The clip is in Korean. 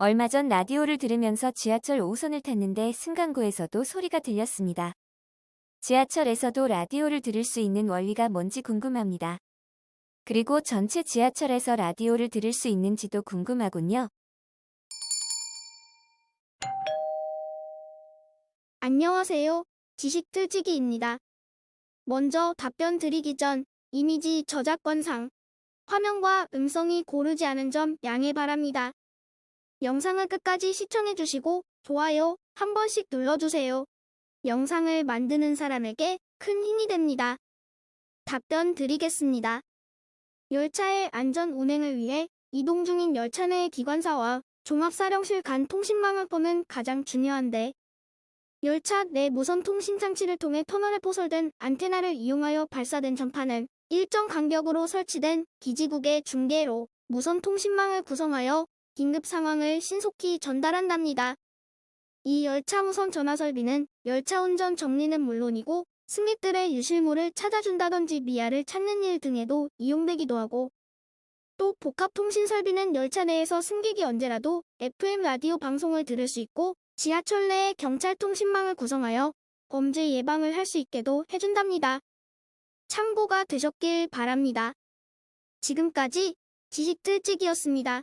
얼마 전 라디오를 들으면서 지하철 5호선을 탔는데 승강구에서도 소리가 들렸습니다. 지하철에서도 라디오를 들을 수 있는 원리가 뭔지 궁금합니다. 그리고 전체 지하철에서 라디오를 들을 수 있는지도 궁금하군요. 안녕하세요. 지식틀치기입니다. 먼저 답변 드리기 전 이미지 저작권상 화면과 음성이 고르지 않은 점 양해 바랍니다. 영상을 끝까지 시청해주시고 좋아요 한 번씩 눌러주세요. 영상을 만드는 사람에게 큰 힘이 됩니다. 답변 드리겠습니다. 열차의 안전 운행을 위해 이동 중인 열차 내의 기관사와 종합사령실 간 통신망을 보는 가장 중요한데 열차 내 무선 통신 장치를 통해 터널에 포설된 안테나를 이용하여 발사된 전파는 일정 간격으로 설치된 기지국의 중계로 무선 통신망을 구성하여 긴급 상황을 신속히 전달한답니다. 이 열차 무선 전화 설비는 열차 운전 정리는 물론이고 승객들의 유실물을 찾아준다든지 미아를 찾는 일 등에도 이용되기도 하고 또 복합 통신 설비는 열차 내에서 승객이 언제라도 FM 라디오 방송을 들을 수 있고 지하철 내에 경찰 통신망을 구성하여 범죄 예방을 할 수 있게도 해준답니다. 참고가 되셨길 바랍니다. 지금까지 지식틀찍이었습니다.